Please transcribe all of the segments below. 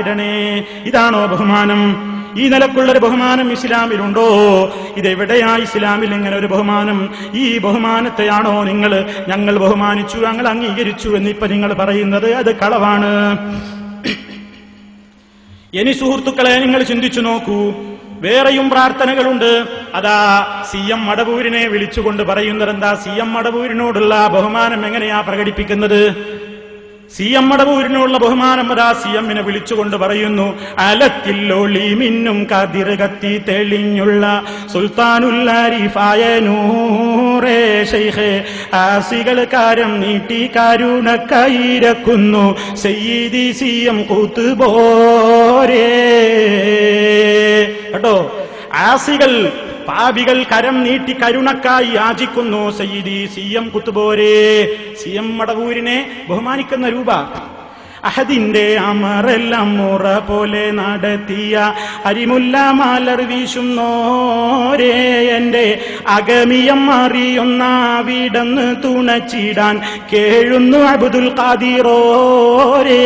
ഇടണേ ഇതാണോ ബഹുമാനം? ഈ നിലക്കുള്ളൊരു ബഹുമാനം ഇസ്ലാമിലുണ്ടോ? ഇതെവിടെയാ ഇസ്ലാമിൽ ഇങ്ങനെ ഒരു ബഹുമാനം? ഈ ബഹുമാനത്തെയാണോ നിങ്ങൾ ഞങ്ങൾ ബഹുമാനിച്ചു ഞങ്ങൾ അംഗീകരിച്ചു എന്നിപ്പോ നിങ്ങൾ പറയുന്നത്? അത് കളവാണ്. ഇനി സുഹൃത്തുക്കളെ നിങ്ങൾ ചിന്തിച്ചു നോക്കൂ. വേറെയും പ്രാർത്ഥനകളുണ്ട്. അതാ സി എം മടവൂരിനെ വിളിച്ചുകൊണ്ട് പറയുന്നത് എന്താ സി എം മടവൂരിനോടുള്ള ബഹുമാനം എങ്ങനെയാ പ്രകടിപ്പിക്കുന്നത്? സി എം മടവൂരിനുള്ള ബഹുമാനം അതാ സി എമ്മിനെ വിളിച്ചുകൊണ്ട് പറയുന്നു അലത്തില്ലൊളി മിന്നും കതിർ കത്തി തെളിഞ്ഞുള്ള സുൽത്താനുല്ലാരിഫായ നൂറേ ശൈഖേ ആസികൾ കാരം നീട്ടി കരുണ കൈരക്കുന്നു സയ്യിദി സി എം കൂത്തുപോരേ. കേട്ടോ? ആസികൾ പാപികൾ കരം നീട്ടി കരുണക്കായി യാചിക്കുന്നു സയ്യിദി സി എം കുത്തുപോരെ സി എം മടവൂരിനെ ബഹുമാനിക്കുന്ന രൂപ അഹദിന്റെ അമറെല്ലാം മുറ പോലെ നടത്തിയ അരിമുല്ല മാലർ വീശുന്നോരേ. എന്റെ അഗമിയം അറിയുന്ന വീടന്ന് തുണച്ചിടാൻ കേഴുന്നു അബുദുൽ ഖാദിറോരേ.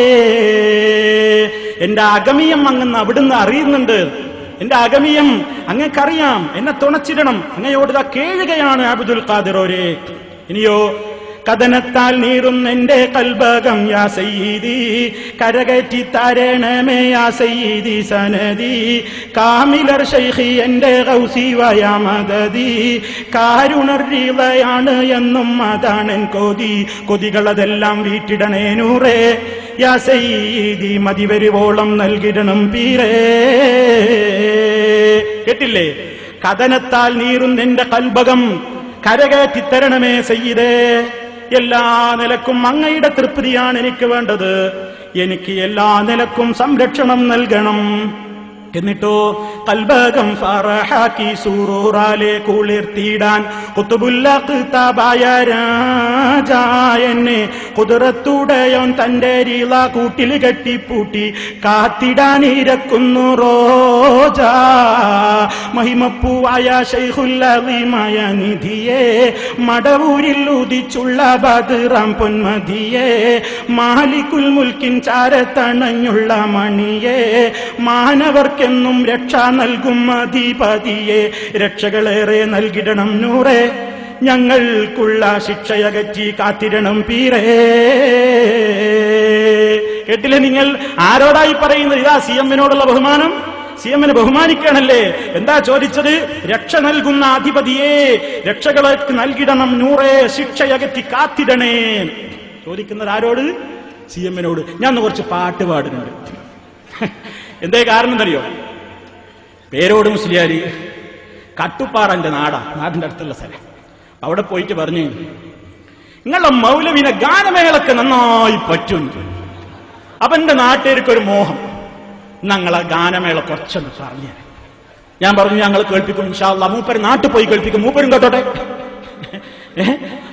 എന്റെ അഗമിയം അങ്ങന്ന് അവിടുന്ന് അറിയുന്നുണ്ട്. എന്റെ അഗമിയം അങ്ങക്കറിയാം. എന്നെ തുണച്ചിടണം. അങ്ങയോട് ഇതാ കേഴുകയാണ് അബ്ദുൽ ഖാദിറോരെ ഇനിയോ കഥനത്താൽ നീറും എന്റെ കൽബകം യാ സയ്യിദി. കരകറ്റി തരണമേ യാ സയ്യിദി സനദി. കാമിലർ ഷൈഖി എന്റെ ഗൗസി വയാ മദതി കാരുണർവയാണ് എന്നും അതാണൻ കൊതി. കൊതികളതെല്ലാം വീട്ടിടണേ നൂറേ. യാ സയ്യിദി മതി വരുവോളം നൽകിടണം പീരേ. കേട്ടില്ലേ? കഥനത്താൽ നീറും നിന്റെ കൽബകം കരകയറ്റിത്തരണമേ സയ്യിദേ. എല്ലാ നിലക്കും അങ്ങയുടെ തൃപ്തിയാണ് എനിക്ക് വേണ്ടത്. എനിക്ക് എല്ലാ നിലക്കും സംരക്ഷണം നൽകണം. എന്നിട്ടോ കൽബകം ഫറഹാക്കി സൂറൂറാലെ കുളിർത്തിയിടാൻ. കുത്തുബുല്ലായ രാജായെന്നെ കുതിരത്തുടയോൻ തന്റെ രീള കൂട്ടിൽ കെട്ടിപ്പൂട്ടി. കാത്തിടാൻ ഇരക്കുന്നു റോജ. മഹിമപ്പൂവായ ശൈഖുല്ലീമായ നിധിയെ മടവൂരിൽ ഉദിച്ചുള്ള ബദറാം പൊന്മതിയെ മാലിക്കുൽ മുൽക്കിൻ ചാരത്തണഞ്ഞുള്ള മണിയെ മാനവർക്കെന്നും രക്ഷ നൽകും അധിപതിയെ. രക്ഷകളേറെ നൽകിടണം നൂറേ. ഞങ്ങൾക്കുള്ള ശിക്ഷയകറ്റി കാത്തിരണം പീരേ കേട്ടില്ലേ നിങ്ങൾ? ആരോടായി പറയുന്നത്? ഇതാ സി എമ്മിനോടുള്ള ബഹുമാനം. സി എമ്മിനെ ബഹുമാനിക്കണല്ലേ എന്താ ചോദിച്ചത്? രക്ഷ നൽകുന്ന അധിപതിയെ രക്ഷകളെ നൽകിടണം നൂറെ. ശിക്ഷയകറ്റി കാത്തിടണേ. ചോദിക്കുന്നത് ആരോട്? സി എമ്മിനോട്. ഞാൻ കുറച്ച് പാട്ട് പാടുന്നുണ്ട്. എന്തേ കാരണം എന്നറിയോ? പേരോട് മുസ്ലിയാരി കട്ടുപ്പാറന്റെ നാടാ നാടിന്റെ അടുത്തുള്ള സ്ഥലം. അവിടെ പോയിട്ട് പറഞ്ഞു നിങ്ങളുടെ മൗലവിനെ ഗാനമേളക്ക് നന്നായി പറ്റും. അപ്പൊ എന്റെ നാട്ടുകാർക്ക് ഒരു മോഹം. ഞങ്ങളെ ഗാനമേള കുറച്ചൊന്ന് പറഞ്ഞു ഞാൻ പറഞ്ഞു ഞങ്ങൾ കേൾപ്പിക്കും ഇൻഷാല്ല മൂപ്പര് നാട്ടിൽ പോയി കേൾപ്പിക്കും. മൂപ്പരും കേട്ടോട്ടെ?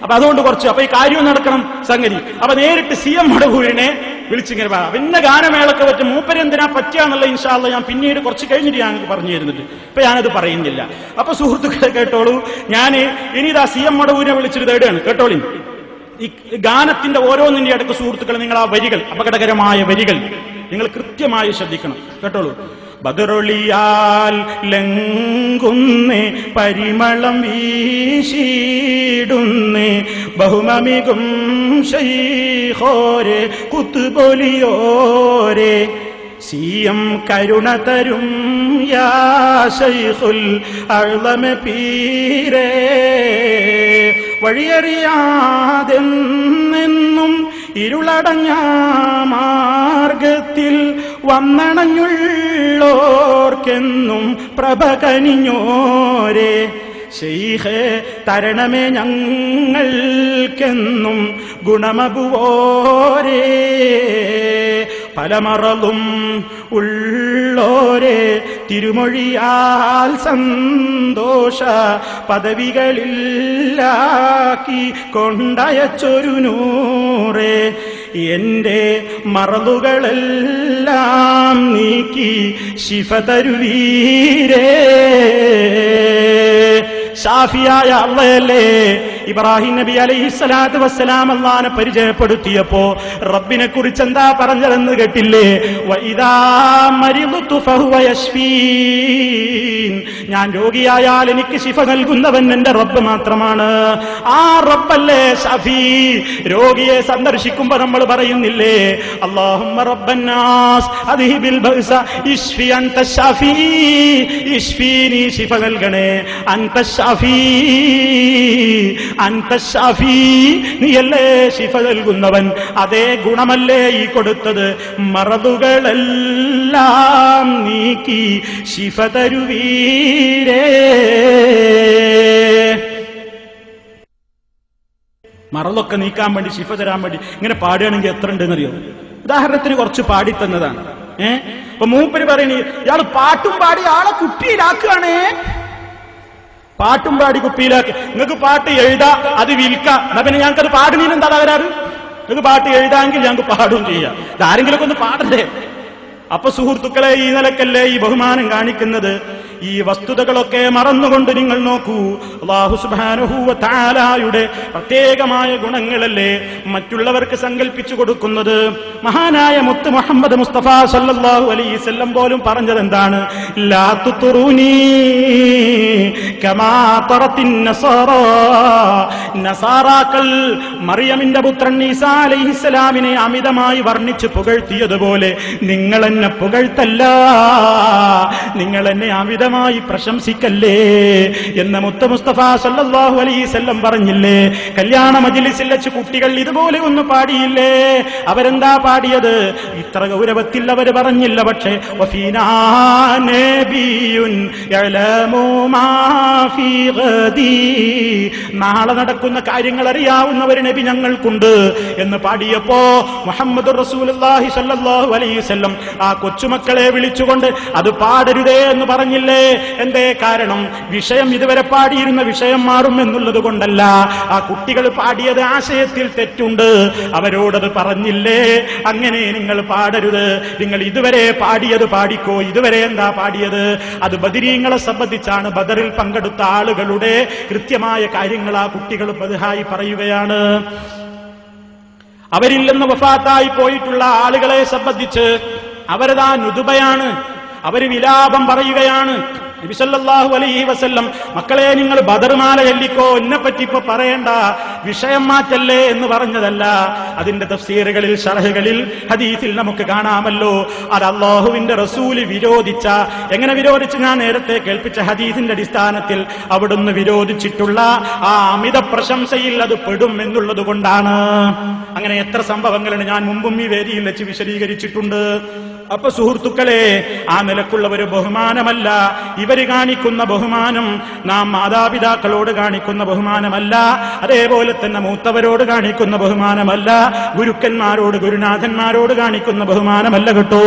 അപ്പൊ അതുകൊണ്ട് കുറച്ച് അപ്പൊ ഈ കാര്യവും നടക്കണം സംഗതി. അപ്പൊ നേരിട്ട് സി എം മടവൂരിനെ വിളിച്ചിങ്ങനെ പറ പിന്നെ ഗാനമേളക്ക് പറ്റും. മൂപ്പര് എന്തിനാ പറ്റിയാന്നുള്ള ഇൻഷാല്ല ഞാൻ പിന്നീട് കുറച്ച് കഴിഞ്ഞിട്ട് ഞാൻ പറഞ്ഞു തരുന്നുണ്ട് ഇപ്പൊ ഞാനത് പറയുന്നില്ല. അപ്പൊ സുഹൃത്തുക്കളെ കേട്ടോളൂ. ഞാൻ ഇനി ഇതാ സി എം മടവൂരിനെ വിളിച്ചിട്ട് തേടുകയാണ് കേട്ടോളി? ഈ ഗാനത്തിന്റെ ഓരോന്നിന്റെ അടുത്ത് സുഹൃത്തുക്കൾ നിങ്ങൾ ആ വരികൾ അപകടകരമായ വരികൾ നിങ്ങൾ കൃത്യമായി ശ്രദ്ധിക്കണം. കേട്ടോളൂ. ബദറൊളിയാൽ ലങ്കുന്ന് പരിമളം വീശീടുന്ന് ബഹുമമികും ഷൈഹോരെ കുത്തുപൊലിയോരെ. സിയം കരുണ തരും യാ ശൈഖുൽ അഴ്ലമ പീരേ. വഴിയറിയാതെന്നും ഇരുളടഞ്ഞ മാർഗത്തിൽ വന്നണഞ്ഞുള്ളോർക്കെന്നും പ്രഭ കനിഞ്ഞോരെ ശൈഹേ തരണമേ ഞങ്ങൾക്കെന്നും ഗുണമകുവോരേ. പലമറലും ഉള്ളോരെ തിരുമൊഴിയാൽ സന്തോഷ പദവികളില്ലാക്കി കൊണ്ടയച്ചൊരു നൂറേ. എന്റെ മറലുകളെല്ലാം നീക്കി ശിഫ തരുവീരേ. ഷാഫിയായ അള്ളയല്ലേ ഇബ്രാഹിം നബി അലൈഹി സ്വലാത്തു വസ്സലാം അള്ളഹാനെ പരിചയപ്പെടുത്തിയപ്പോ റബ്ബിനെ കുറിച്ച് എന്താ പറഞ്ഞതെന്ന് കേട്ടില്ലേ. ഞാൻ രോഗിയായാൽ എനിക്ക് ശിഫ നൽകുന്നവൻ എന്റെ റബ്ബ് മാത്രമാണ്. ആ റബ്ബല്ലേ ഷഫീ. രോഗിയെ സന്ദർശിക്കുമ്പോ നമ്മൾ പറയുന്നില്ലേ? അള്ളാഹുമ്മ റബ്ബന്നാസ് അദ്ഹിബിൽ ബഅസ ഇശ്ഫി അൻത ഷഫീ. ഇശ്ഫി നീ ശിഫ നൽകണേ. അൻത ഷഫീ. നീയല്ലേ ശിഫ നൽകുന്നവൻ? അതേ ഗുണമല്ലേ ഈ കൊടുത്തത്? മറതുകളെല്ലാം നീക്കി ശിഫ തരുവീരേ. മറതൊക്കെ നീക്കാൻ വേണ്ടി ശിഫ തരാൻ വേണ്ടി ഇങ്ങനെ പാടുകയാണെങ്കിൽ എത്ര ഉണ്ടെന്നറിയോ? ഉദാഹരണത്തിന് കുറച്ച് പാടിത്തന്നതാണ്. ഏഹ് അപ്പൊ മൂപ്പര് പറയണേ ഇയാൾ പാട്ടും പാടി ആളെ കുപ്പിയിലാക്കുകയാണേ പാട്ടും പാടി കുപ്പിയിലാക്കി. നിങ്ങൾക്ക് പാട്ട് എഴുതാ അത് വിൽക്കാം. എന്നാ പിന്നെ ഞങ്ങൾക്കത് പാടുന്നതിനും എന്താ തകരാറ്? നിങ്ങൾക്ക് പാട്ട് എഴുതാമെങ്കിൽ ഞങ്ങൾക്ക് പാടും ചെയ്യാം. ഇതാരെങ്കിലുമൊക്കെ ഒന്ന് പാടണ്ടേ? അപ്പൊ സുഹൃത്തുക്കളെ ഈ നിലക്കല്ലേ ഈ ബഹുമാനം കാണിക്കുന്നത്? ഈ വസ്തുതകളൊക്കെ മറന്നുകൊണ്ട് നിങ്ങൾ നോക്കൂ. അള്ളാഹു സുബാനഹൂവ താലായുടെ പ്രത്യേകമായ ഗുണങ്ങളല്ലേ മറ്റുള്ളവർക്ക് സങ്കല്പിച്ചു കൊടുക്കുന്നത്. മഹാനായ മുത്ത് മുഹമ്മദ് മുസ്തഫ സല്ലാഹു അലൈസല്ലം പോലും പറഞ്ഞത് എന്താണ്. നസാറാക്കൾ മറിയമിന്റെ പുത്രൻ ഈസാ അലൈഹിസ്സലാമിനെ അമിതമായി വർണിച്ച് പുകഴ്ത്തിയതുപോലെ നിങ്ങൾ എന്നെ പുകഴ്ത്തല്ല. നിങ്ങൾ എന്നെ അമിതമായി പ്രശംസിക്കല്ലേ എന്ന് മുത്ത മുസ്തഫ സല്ലാഹു അലൈസല്ലം പറഞ്ഞില്ലേ? കല്യാണ മജിലിസിൽ വെച്ച് കുട്ടികൾ ഇതുപോലെ ഒന്ന് പാടിയില്ലേ? അവരെന്താ പാടിയത്? ഇത്ര ഗൗരവത്തിൽ അവർ പറഞ്ഞില്ല പക്ഷേ. നാളെ നടക്കുന്ന കാര്യങ്ങൾ അറിയാവുന്ന ഒരു നബി ഞങ്ങൾക്കുണ്ട് എന്ന് പാടിയപ്പോ മുഹമ്മദ് റസൂലുള്ളാഹി സല്ലല്ലാഹു അലൈഹി വസല്ലം ആ കൊച്ചുമക്കളെ വിളിച്ചുകൊണ്ട് അത് പാടരുതേ എന്ന് പറഞ്ഞില്ലേ? എന്തേ കാരണം? വിഷയം ഇതുവരെ പാടിയിരുന്ന വിഷയം മാറും എന്നുള്ളത് കൊണ്ടല്ല. ആ കുട്ടികൾ പാടിയത് ആശയത്തിൽ തെറ്റുണ്ട്. അവരോടത് പറഞ്ഞില്ലേ? അങ്ങനെ നിങ്ങൾ പാടരുത്. നിങ്ങൾ ഇതുവരെ പാടിയത് പാടിക്കോ? ഇതുവരെ എന്താ പാടിയത്? അത് ബദിരീങ്ങളെ സംബന്ധിച്ചാണ് ബദറിൽ പങ്കെടുത്ത ആളുകളുടെ കൃത്യമായ കാര്യങ്ങൾ ആ കുട്ടികൾ പതിഹായി പറയുകയാണ്. അവരിൽ നിന്ന് വഫാത്തായി പോയിട്ടുള്ള ആളുകളെ സംബന്ധിച്ച് അവരതാ നുതുബയാണ്. അവർ വിലാപം പറയുകയാണ്. നബിസല്ലാഹു അലൈഹി വസല്ലം മക്കളെ നിങ്ങൾ ബദർമാല ചൊല്ലിക്കോ? എന്നെ പറ്റി ഇപ്പൊ പറയണ്ട. വിഷയം മാറ്റല്ലേ എന്ന് പറഞ്ഞതല്ല. അതിന്റെ തഫ്സീറുകളിൽ ഷറഹുകളിൽ ഹദീസിൽ നമുക്ക് കാണാമല്ലോ. അത് അള്ളാഹുവിന്റെ റസൂൽ വിരോധിച്ച എങ്ങനെ വിരോധിച്ച്? ഞാൻ നേരത്തെ കേൾപ്പിച്ച ഹദീസിന്റെ അടിസ്ഥാനത്തിൽ അവിടുന്ന് വിരോധിച്ചിട്ടുള്ള ആ അമിത പ്രശംസയിൽ അത് പെടും എന്നുള്ളത് കൊണ്ടാണ് അങ്ങനെ എത്ര സംഭവങ്ങളാണ് ഞാൻ മുമ്പും ഈ വേദിയിൽ വെച്ച് വിശദീകരിച്ചിട്ടുണ്ട്. അപ്പൊ സുഹൃത്തുക്കളെ ആ നിലക്കുള്ള ഒരു ബഹുമാനമല്ല. ഇവർ കാണിക്കുന്ന ബഹുമാനം നാം മാതാപിതാക്കളോട് കാണിക്കുന്ന ബഹുമാനമല്ല. അതേപോലെ തന്നെ മൂത്തവരോട് കാണിക്കുന്ന ബഹുമാനമല്ല. ഗുരുക്കന്മാരോട് ഗുരുനാഥന്മാരോട് കാണിക്കുന്ന ബഹുമാനമല്ല കേട്ടോ.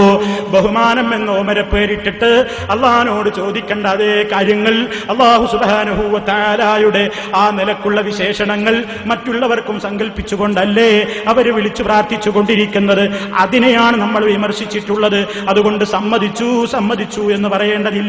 ബഹുമാനം എന്ന ഓമര പേരിട്ടിട്ട് അള്ളഹാനോട് ചോദിക്കേണ്ട അതേ കാര്യങ്ങൾ അള്ളാഹു സുബാനുഭൂവത്താലായുടെ ആ നിലക്കുള്ള വിശേഷണങ്ങൾ മറ്റുള്ളവർക്കും സങ്കല്പിച്ചുകൊണ്ടല്ലേ അവർ വിളിച്ചു പ്രാർത്ഥിച്ചു കൊണ്ടിരിക്കുന്നത് അതിനെയാണ് നമ്മൾ വിമർശിച്ചിട്ടുള്ളത്. അതുകൊണ്ട് സമ്മതിച്ചു സമ്മതിച്ചു എന്ന് പറയേണ്ടതില്ല.